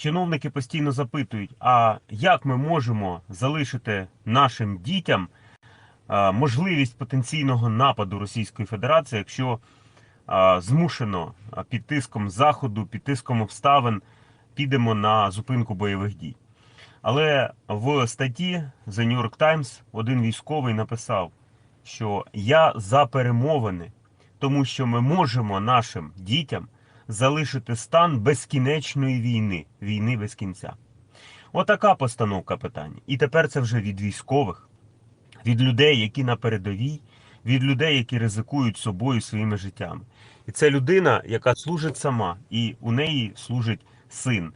чиновники постійно запитують: а як ми можемо залишити нашим дітям можливість потенційного нападу Російської Федерації, якщо змушено під тиском заходу, під тиском обставин підемо на зупинку бойових дій. Але в статті The New York Times один військовий написав, що я за перемовини, тому що ми можемо нашим дітям залишити стан безкінечної війни, війни без кінця. Отака постановка питання. І тепер це вже від військових, від людей, які на передовій, від людей, які ризикують собою своїми життями. І це людина, яка служить сама, і у неї служить син.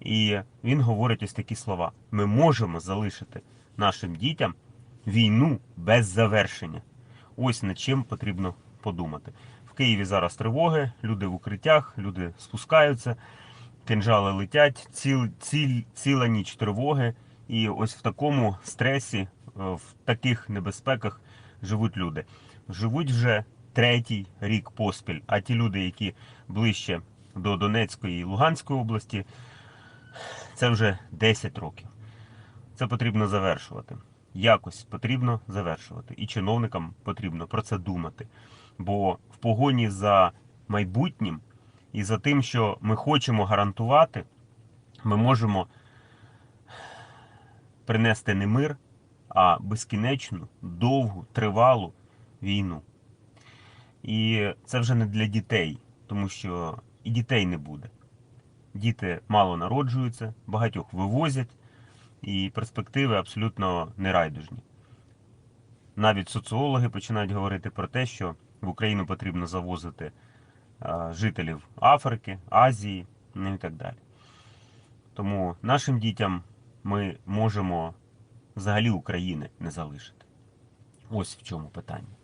І він говорить ось такі слова: ми можемо залишити нашим дітям війну без завершення. Ось над чим потрібно подумати. Києві зараз тривоги, люди в укриттях, люди спускаються, кинжали летять, ціл, ціль, ціла ніч тривоги. І ось в такому стресі, е, в таких небезпеках живуть люди. Живуть вже третій рік поспіль. А ті люди, які ближче до Донецької і Луганської області, це вже 10 років. Це потрібно завершувати. Якось потрібно завершувати. І чиновникам потрібно про це думати. Бо погоні за майбутнім і за тим, що ми хочемо гарантувати, ми можемо принести не мир, а безкінечну, довгу, тривалу війну. І це вже не для дітей, тому що і дітей не буде. Діти мало народжуються, багатьох вивозять, і перспективи абсолютно нерайдужні. Навіть соціологи починають говорити про те, що в Україну потрібно завозити жителів Африки, Азії ну і так далі. Тому нашим дітям ми можемо взагалі України не залишити. Ось в чому питання.